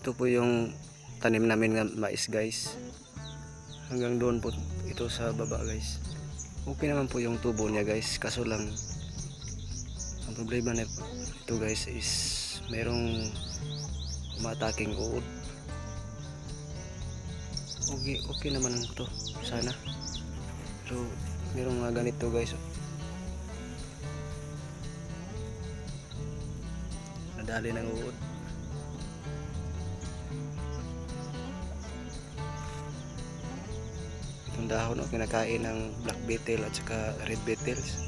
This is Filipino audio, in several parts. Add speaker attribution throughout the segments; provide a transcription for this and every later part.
Speaker 1: Ito po yung tanim namin ng mais guys. Hanggang doon po ito sa baba guys. Okay naman po yung tubo niya guys. Kaso lang ang problema na ito guys is merong umataking uod. Okay, okay naman to sana. Pero merong mga ganito guys. Nadali ng uod. Dahon o kinakain ng black beetle at saka red beetles.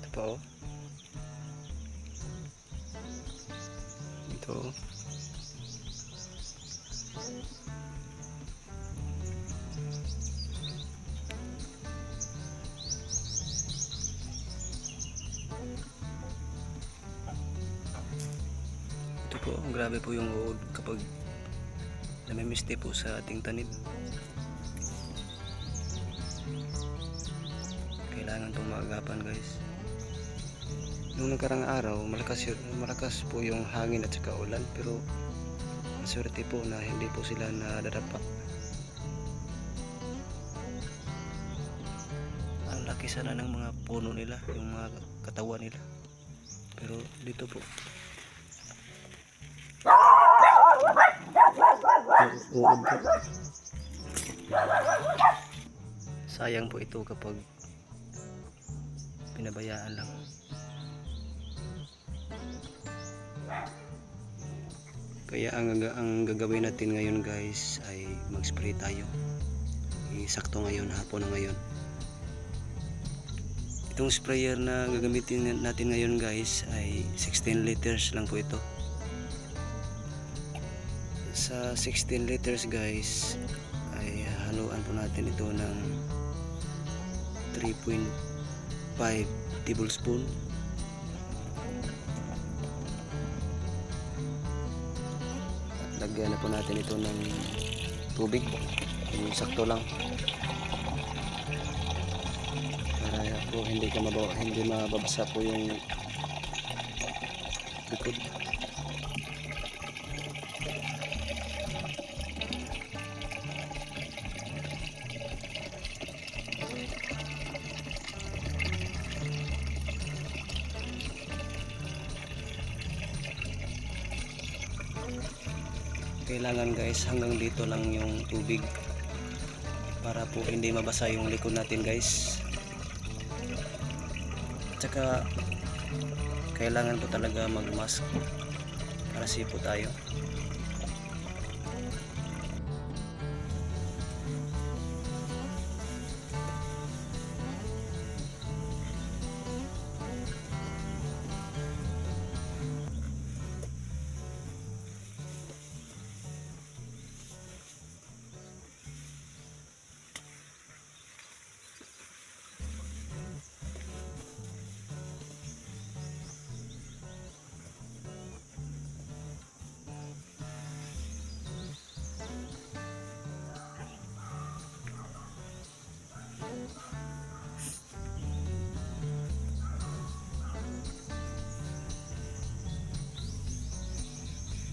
Speaker 1: Ito pa oh. Po, grabe po yung uod kapag namimiste po sa ating tanim. Kailangan itong maagapan guys. Nung nagkarang araw, malakas, yun, malakas po yung hangin at saka ulan pero maswerte po na hindi po sila nadadapa. Ang laki sana ng mga puno nila, yung mga katawan nila. Pero dito po, uod po. Sayang po ito kapag pinabayaan lang. Kaya ang, ang gagawin natin ngayon guys ay mag-spray tayo. Isakto ngayon, hapon na ngayon. Itong sprayer na gagamitin natin ngayon guys ay 16 liters lang po ito sa 16 liters guys ay haluan po natin ito ng 3.5 tablespoon. At lagyan na po natin ito ng tubig. Yung sakto lang. Para po hindi ka mabawa, hindi mababasa po yung likod kailangan guys hanggang dito lang yung tubig para po hindi mabasa yung likod natin guys. Tsaka kailangan po talaga mag mask para sipo tayo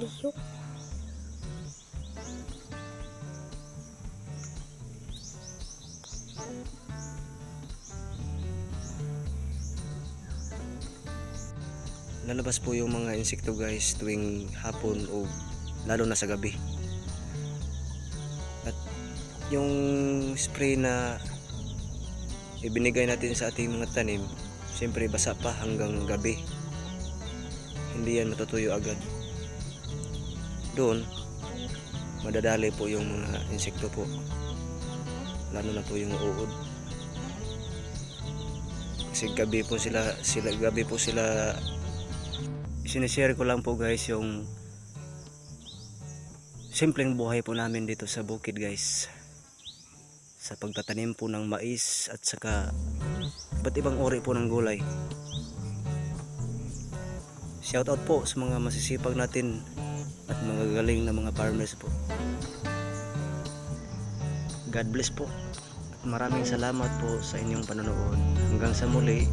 Speaker 2: Lihok.
Speaker 1: lalabas po yung mga insekto guys tuwing hapon o lalo na sa gabi. At yung spray na ibinigay natin sa ating mga tanim siyempre basa pa hanggang gabi. Hindi yan matutuyo agad doon madadali po yung mga insekto po. Lalo na po yung uod. Kasi gabi po sila sila gabi po sila sinishare ko lang po guys yung simpleng buhay po namin dito sa bukid guys. Sa pagtatanim po ng mais at saka iba't ibang uri po ng gulay. Shout out po sa mga masisipag natin at mga galing na mga farmers po. God bless po. At maraming salamat po sa inyong panonood. Hanggang sa muli